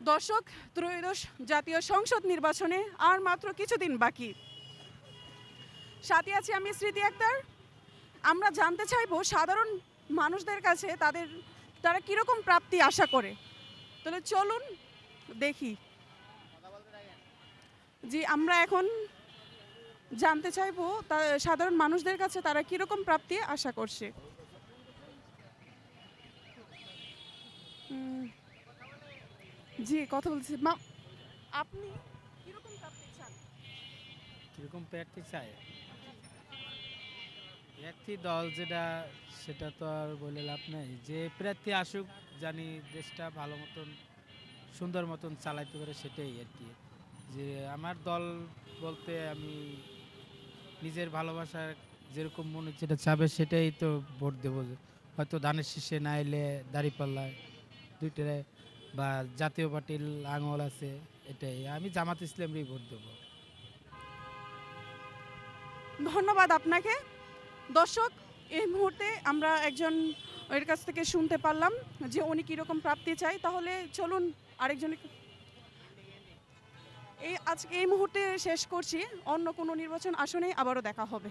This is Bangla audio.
দর্শক ত্রয়োদশ জাতীয় সংসদ নির্বাচনে আর মাত্র কিছুদিন বাকি। সাথে আছি আমি স্মৃতি আক্তার। আমরা জানতে চাইব সাধারণ মানুষদের কাছে তাদের, তারা কীরকম প্রাপ্তি আশা করে। তাহলে চলুন দেখি। জি, আমরা এখন জানতে চাইব সাধারণ মানুষদের কাছে তারা কীরকম প্রাপ্তি আশা করছে। জি, কথা বলছি। মা, আপনি কীরকম চান? কীরকম প্রার্থী চায় প্রার্থী দল যেটা, সেটা তো আর বলে লাভ নাই। যে প্রার্থী আসুক, জানি দেশটা ভালো মতন, সুন্দর মতন চালাইতে পারে, সেটাই আর কি। যে আমার দল বলতে আমি নিজের ভালোবাসার যেরকম মনে যেটা চাবে, সেটাই তো ভোট দেবো। হয়তো ধানের শীষে না এলে দাঁড়িপাল্লায় দুইটারে বা জাতীয় পার্টির আঙুল আছে, এটাই। আমি জামাত ইসলামেরই ভোট দেবো। ধন্যবাদ আপনাকে। দর্শক, এই মুহূর্তে আমরা একজন এর কাছ থেকে শুনতে পারলাম যে উনি কীরকম প্রাপ্তি চাই তাহলে চলুন আরেকজন এই আজকে এই মুহূর্তে শেষ করছি। অন্য কোনো নির্বাচন আসনে আবারও দেখা হবে।